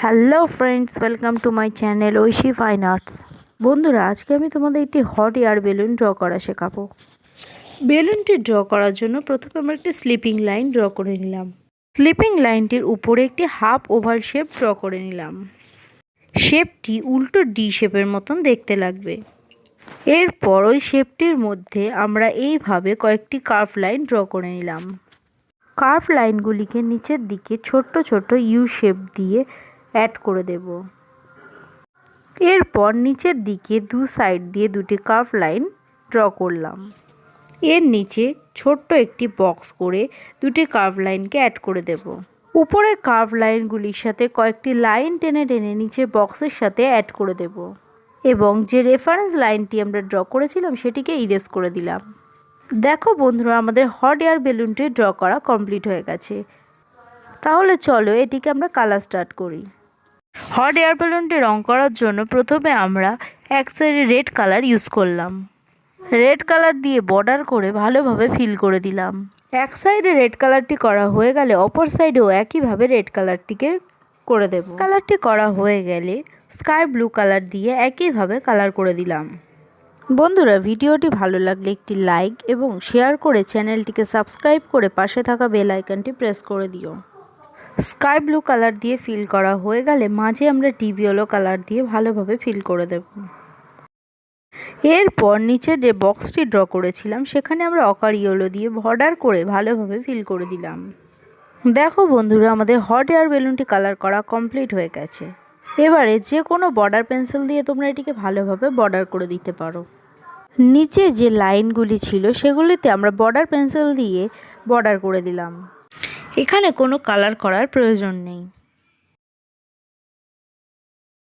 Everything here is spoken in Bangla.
Hello friends welcome to my channel Oishi fine arts বন্ধুরা, আজকে আমি তোমাদের একটি হট এয়ার বেলুন ড্র করা শেখাবো। বেলুনটি ড্র করার জন্য প্রথমে আমরা একটি স্লিপিং লাইন ড্র করে নিলাম। স্লিপিং লাইনটির উপরে একটি হাফ ওভার শেপ ড্র করে নিলাম। শেপটি উল্টো ডি শেপের মতন দেখতে লাগবে। এরপর ওই শেপটির মধ্যে আমরা এইভাবে কয়েকটি কার্ভ লাইন ড্র করে নিলাম। কার্ভ লাইনগুলিকে নিচের দিকে ছোট্ট ছোট্ট ইউ শেপ দিয়ে অ্যাড করে দেব। এরপর নিচের দিকে দু সাইড দিয়ে দুটি কার্ভ লাইন ড্র করলাম। এর নিচে ছোট্ট একটি বক্স করে দুটি কার্ভ লাইনকে অ্যাড করে দেব। উপরের কার্ভ লাইনগুলির সাথে কয়েকটি লাইন টেনে টেনে নিচে বক্সের সাথে অ্যাড করে দেব। এবং যে রেফারেন্স লাইনটি আমরা ড্র করেছিলাম, সেটিকে ইরেজ করে দিলাম। দেখো বন্ধুরা, আমাদের হট এয়ার বেলুনটি ড্র করা কমপ্লিট হয়ে গেছে। তাহলে চলো এটিকে আমরা কালার স্টার্ট করি। হট এয়ার বেলুনটি রং করার জন্য প্রথমে আমরা এক সাইডে রেড কালার ইউজ করলাম। রেড কালার দিয়ে বর্ডার করে ভালোভাবে ফিল করে দিলাম। এক সাইডে রেড কালারটি করা হয়ে গেলে অপর সাইডেও একইভাবে রেড কালারটিকে করে দেব। কালারটি করা হয়ে গেলে স্কাই ব্লু কালার দিয়ে একইভাবে কালার করে দিলাম। বন্ধুরা, ভিডিওটি ভালো লাগলে একটি লাইক এবং শেয়ার করে চ্যানেলটিকে সাবস্ক্রাইব করে পাশে থাকা বেল আইকনটি প্রেস করে দিও। স্কাই ব্লু কালার দিয়ে ফিল করা হয়ে গেলে মাঝে আমরা টিবিওলো কালার দিয়ে ভালোভাবে ফিল করে দেব। এরপর নিচে যে বক্সটি ড্র করেছিলাম, সেখানে আমরা অকার ইয়েলো দিয়ে বর্ডার করে ভালোভাবে ফিল করে দিলাম। দেখো বন্ধুরা, আমাদের হট এয়ার বেলুনটি কালার করা কমপ্লিট হয়ে গেছে। এবারে যে কোনো বর্ডার পেন্সিল দিয়ে তোমরা এটিকে ভালোভাবে বর্ডার করে দিতে পারো। নিচে যে লাইনগুলি ছিল, সেগুলিতে আমরা বর্ডার পেন্সিল দিয়ে বর্ডার করে দিলাম। এখানে কোনো কালার করার প্রয়োজন নেই।